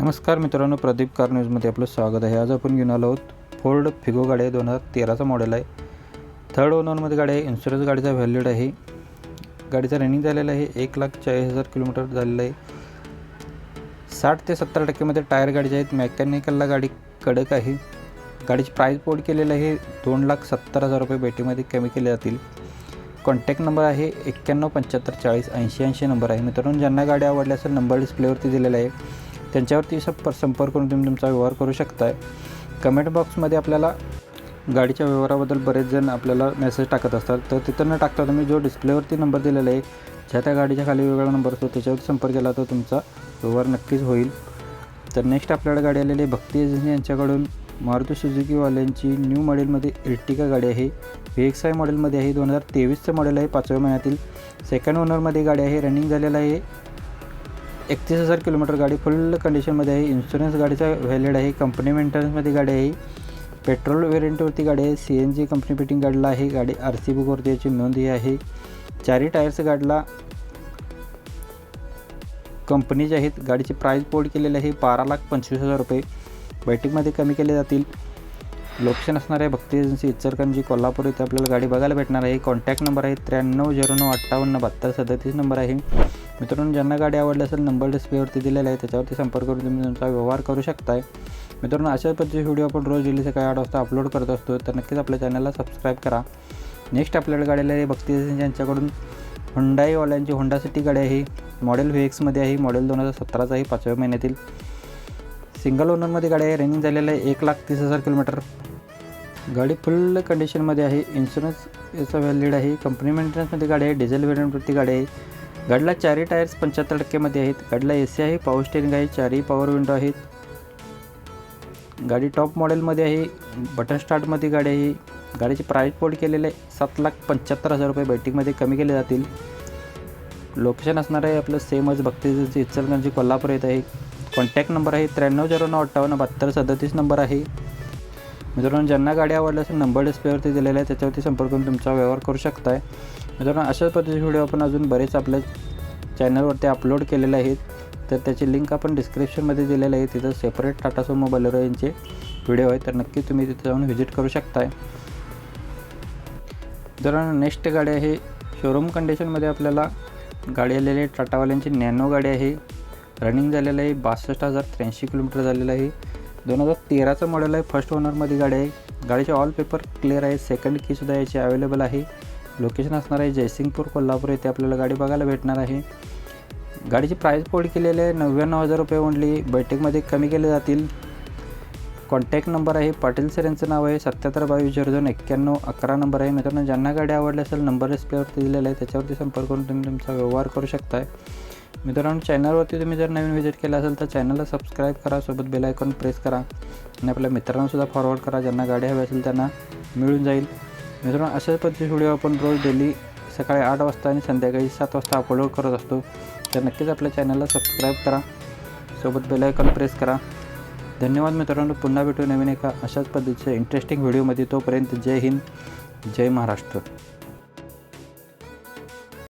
नमस्कार मित्रांनो प्रदीप कार न्यूजमध्ये आपलं स्वागत आहे. आज आपण घेऊन आलो आहोत फोर्ड फिगो गाडी आहे दोन हजार तेराचा मॉडेल आहे. थर्ड ओनरमध्ये गाडी आहे. इन्शुरन्स गाडीचा व्हॅल्यूड आहे. गाडीचा रनिंग झालेला आहे. एक लाख चाळीस हजार किलोमीटर झालेलं आहे. साठ ते सत्तर टक्केमध्ये टायर गाडीचे आहेत. मेकॅनिकलला गाडी कडक आहे. गाडीची प्राईस पोड केलेलं आहे. दोन लाख सत्तर हजार रुपये बॅटरीमध्ये कमी केले जातील. कॉन्टॅक्ट नंबर आहे एक्क्याण्णव पंच्याहत्तर चाळीस ऐंशी ऐंशी नंबर आहे. मित्रांनो ज्यांना गाडी आवडली असेल नंबर डिस्प्लेवरती दिलेला आहे. त्यांच्यावरती संप संपर्क करून तुम्ही तुमचा व्यवहार करू शकताय. कमेंट बॉक्समध्ये आपल्याला गाडीच्या व्यवहाराबद्दल बरेच जण आपल्याला मेसेज टाकत असतात. तर तिथं न टाकता तुम्ही जो डिस्प्लेवरती नंबर दिलेला आहे ज्या त्या गाडीच्या खाली वेगळा नंबर असतो त्याच्यावरती संपर्क केला तर तुमचा व्यवहार नक्कीच होईल. तर नेक्स्ट आपल्याला गाडी आलेली आहे भक्ती एजन्सी यांच्याकडून. मारुती सुझुकीवाल्यांची न्यू मॉडेलमध्ये इर्टिका गाडी आहे. व्ही एक्स आय मॉडेलमध्ये आहे दोन हजार तेवीसचं मॉडेल आहे पाचव्या महिन्यातील. सेकंड ओनरमध्ये गाडी आहे रनिंग झालेलं आहे. एकतीस हजार किलोमीटर गाडी फुल कंडिशनमध्ये आहे. इन्शुरन्स गाडीचा व्हॅलिड आहे. कंपनी मेंटेनन्समध्ये गाडी आहे. पेट्रोल वेरियंटवरती गाडी आहे. C N G company fitting गाडीला आहे. गाडी आर सी बुकवरती याची नोंद ही आहे. चारही टायर्स गाडीला कंपनीचे आहेत गाडीची प्राईस बोर्ड केलेली आहे. बारा लाख पंचवीस हजार रुपये. बैठकमध्ये कमी केले जातील. लोकेशन असणार आहे. भक्ती एजन्सी इचलकरंजी कोल्हापूर इथे आपल्याला गाडी बघायला भेटणार आहे. कॉन्टॅक्ट नंबर आहे त्र्याण्णव झिरो नऊ अठ्ठावन्न बहात्तर सदतीस नंबर आहे. मित्रांनो ज्यांना गाडी आवडली असेल नंबर डिस्प्लेवरती दिलेला आहे त्याच्यावरती संपर्क करून तुम्ही तुमचा व्यवहार करू शकताय. मित्रांनो अशा पद्धतीचे व्हिडिओ आपण रोज डेली सकाळी आठ वाजता अपलोड करत असतो तर नक्कीच आपल्या चॅनलला सबस्क्राईब करा. नेक्स्ट आपल्याला गाडीला आहे भक्ती एजन्सी यांच्याकडून हुंडाईवाल्यांची होंडा सिटी गाडी आहे मॉडेल व्ही एक्समध्ये आहे मॉडेल दोन हजार सतराचा आहे पाचव्या महिन्यातील. सिंगल ओनरमध्ये गाडी आहे रनिंग झालेलं आहे एक लाख तीस हजार किलोमीटर गाडी फुल कंडिशनमध्ये आहे इन्शुरन्स याचा व्हॅलिड आहे कंपनी मेंटेनन्समध्ये गाडी आहे डिझेल व्हेरियंटवरती गाडी आहे. गाडीला चारही टायर्स पंच्याहत्तर टक्केमध्ये आहेत. गाडीला ए सी आहे पॉवर स्टेरिंग आहे चारही पॉवर विंडो आहेत. गाडी टॉप मॉडेलमध्ये आहे बटन स्टार्टमध्ये गाडी आहे. गाडीची प्राईस पोर्ट केलेले सात लाख पंच्याहत्तर हजार रुपये बैठकमध्ये कमी केले जातील. लोकेशन असणार आहे आपलं सेमच भक्तीचं इचलकरंजी कोल्हापूर येत आहे. कॉन्टॅक्ट नंबर आहे त्र्याण्णव झिरो नऊ अठ्ठावन्न बहात्तर सदतीस नंबर आहे. मित्रांनो ज्यांना गाडी आवडली असेल नंबर डिस्प्लेवरती दिलेला आहे त्याच्यावरती संपर्क करून तुमचा व्यवहार करू शकताय. मित्रांनो अशाच पद्धतीचे व्हिडिओ आपण अजून बरेच आपल्या चॅनलवरती अपलोड केलेले आहेत. तर त्याची लिंक आपण डिस्क्रिप्शनमध्ये दिलेलं आहे. तिथं सेपरेट टाटा सोमो बलेरो यांचे व्हिडिओ आहे तर नक्की तुम्ही तिथे जाऊन व्हिजिट करू शकताय. मित्रांनो नेक्स्ट गाडी आहे. शोरूम कंडिशनमध्ये आपल्याला गाडी आलेली आहे. टाटावाल्यांची नॅनो गाडी आहे. रनिंग झालेलं आहे. बासष्ट हजार त्र्याऐंशी किलोमीटर झालेलं आहे. दोन हजार तेराचं मॉडेल आहे. फर्स्ट ओनरमध्ये गाडी आहे. गाडीचे ऑल पेपर क्लिअर आहे. सेकंड कीसुद्धा याची अवेलेबल आहे. लोकेशन असणार आहे जयसिंगपूर कोल्हापूर येथे आपल्याला गाडी बघायला भेटणार आहे. गाडीची प्राईस पोड केलेली आहे. नव्याण्णव हजार रुपये ओनली बैठकमध्ये कमी केले जातील. कॉन्टॅक्ट नंबर आहे. पाटील सर यांचं नाव आहे. सत्याहत्तर बावीस झिरो दोन एक्क्याण्णव अकरा नंबर आहे. मित्रांनो ज्यांना गाडी आवडली असेल नंबर डिस्प्लेवरती दिलेला आहे. त्याच्यावरती संपर्क करून तुम्ही तुमचा व्यवहार करू शकताय. मित्रांनो चॅनलवरती तुम्ही जर नवीन व्हिजिट केलं असेल तर चॅनलला सबस्क्राईब करा सोबत बेल आयकॉन प्रेस करा. आणि आपल्या मित्रांनासुद्धा फॉरवर्ड करा ज्यांना गाडी हवी असेल त्यांना मिळून जाईल. मित्रांनो अशाच पद्धतीचे व्हिडिओ आपण रोज डेली सकाळी आठ वाजता आणि संध्याकाळी सात वाजता अपलोड करत असतो. तर नक्कीच आपल्या चॅनलला सबस्क्राईब करा सोबत बेल आयकॉन प्रेस करा. धन्यवाद मित्रांनो पुन्हा भेटू नवीन एका अशाच पद्धतीच्या इंटरेस्टिंग व्हिडिओमध्ये तोपर्यंत जय हिंद जय महाराष्ट्र.